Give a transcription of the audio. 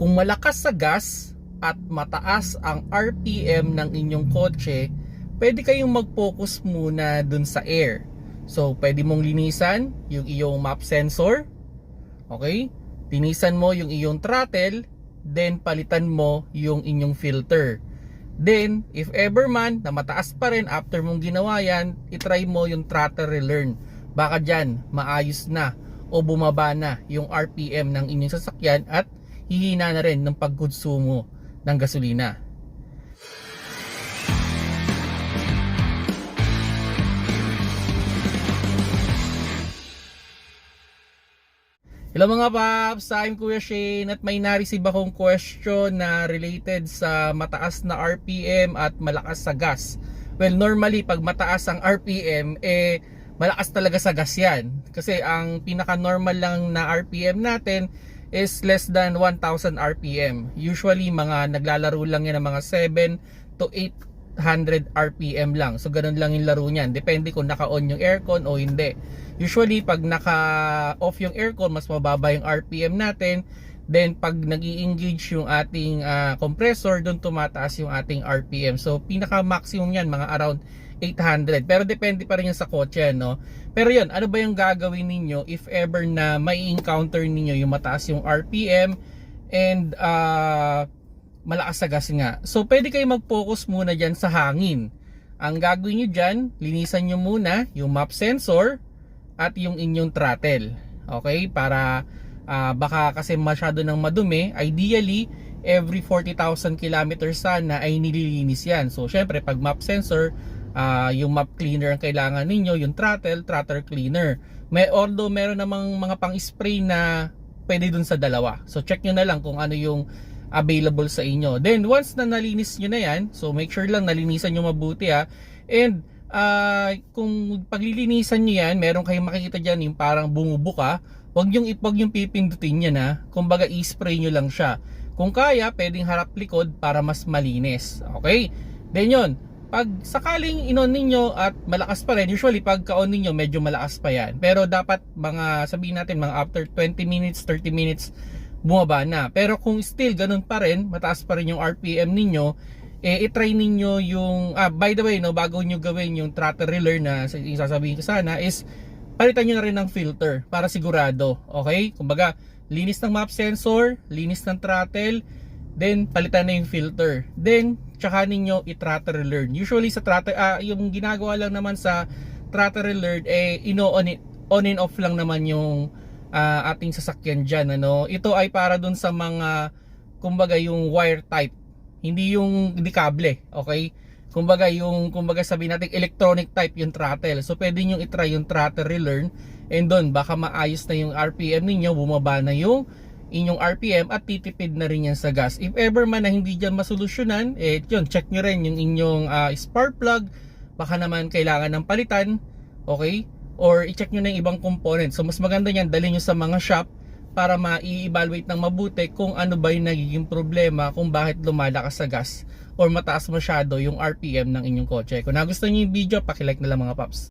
Kung malakas sa gas at mataas ang RPM ng inyong kotse, pwede kayong mag-focus muna dun sa air. So, pwede mong linisan yung iyong map sensor. Okay? Linisan mo yung iyong throttle, then palitan mo yung inyong filter. Then, if ever man na mataas pa rin after mong ginawa yan, itry mo yung throttle relearn. Baka dyan, maayos na o bumaba na yung RPM ng inyong sasakyan at hihina na rin ng pagkonsumo ng gasolina. Hello mga paps, I'm Kuya Shane at may na-receive akong question na related sa mataas na RPM at malakas sa gas. Well, normally pag mataas ang RPM, eh malakas talaga sa gas yan. Kasi ang pinaka-normal lang na RPM natin is less than 1000 RPM. Usually mga naglalaro lang yan ng mga 7 to 800 RPM lang. So ganun lang yung laro niyan. Depende kung naka-on yung aircon o hindi. Usually pag naka-off yung aircon, mas mababa yung RPM natin. Then pag nag engage yung ating ah, compressor, doon tumataas yung ating RPM. So pinaka-maximum yan, mga around 800. Pero depende pa rin yan sa kotse, no? Pero yun, ano ba yung gagawin ninyo if ever na may encounter ninyo yung mataas yung RPM and ah, malakas sa gas nga. So pwede kayo mag-focus muna dyan sa hangin. Ang gagawin nyo dyan, linisan nyo muna yung map sensor at yung inyong throttle. Okay? Para ah, baka kasi masyado ng madumi, ideally every 40,000 kilometers sana ay nililinis yan. So syempre pag map sensor, ah, yung map cleaner ang kailangan ninyo, yung throttle, throttle cleaner. May although meron namang mga pang-spray na pwede dun sa dalawa. So check nyo na lang kung ano yung available sa inyo. Then once na nalinis nyo na yan, so make sure lang nalinisan nyo mabuti ha. And ah, kung paglilinisan nyo yan, meron kayong makikita dyan yung parang bumubuka, wag yung ipag yung pipindutin yan ha. Kumbaga i-spray nyo lang siya. Kung kaya, pwedeng harap likod para mas malinis. Okay? Then yun, pag sakaling inon ninyo at malakas pa rin, usually pag ka-on ninyo medyo malakas pa yan. Pero dapat mga sabihin natin mga after 20 minutes, 30 minutes bumaba na. Pero kung still ganun pa rin, mataas pa rin yung RPM ninyo, eh i-try ninyo yung ah, by the way no bago nyo gawin yung throttle relearn na yung sasabihin ko sana is palitan nyo na rin ng filter para sigurado. Okay? Kumbaga, linis ng map sensor, linis ng throttle, then palitan na yung filter. Then, tsaka ninyo i-throttle relearn. Usually sa throttle, ah, yung ginagawa lang naman sa throttle relearn, eh, ino-on it, on and off lang naman yung ah, ating sasakyan dyan. Ano? Ito ay para dun sa mga, kumbaga yung wire type. Hindi yung di. Okay? Kumbaga yung kumbaga sabihin natin electronic type yung throttle. So pwede niyo i-try yung throttle relearn and doon baka maayos na yung RPM ninyo, bumaba na yung inyong RPM at titipid na rin yan sa gas. If ever man na hindi dyan masolusyonan, eh yun, check nyo rin yung inyong ah, spark plug. Baka naman kailangan ng palitan. Okay? Or i-check nyo na yung ibang component. So mas maganda yan, dalhin nyo sa mga shop para ma-evaluate ng mabuti kung ano ba yung nagiging problema kung bakit lumalakas sa gas or mataas masyado yung RPM ng inyong kotse. Kung nagustuhan niyo yung video, pakilike na lang mga paps.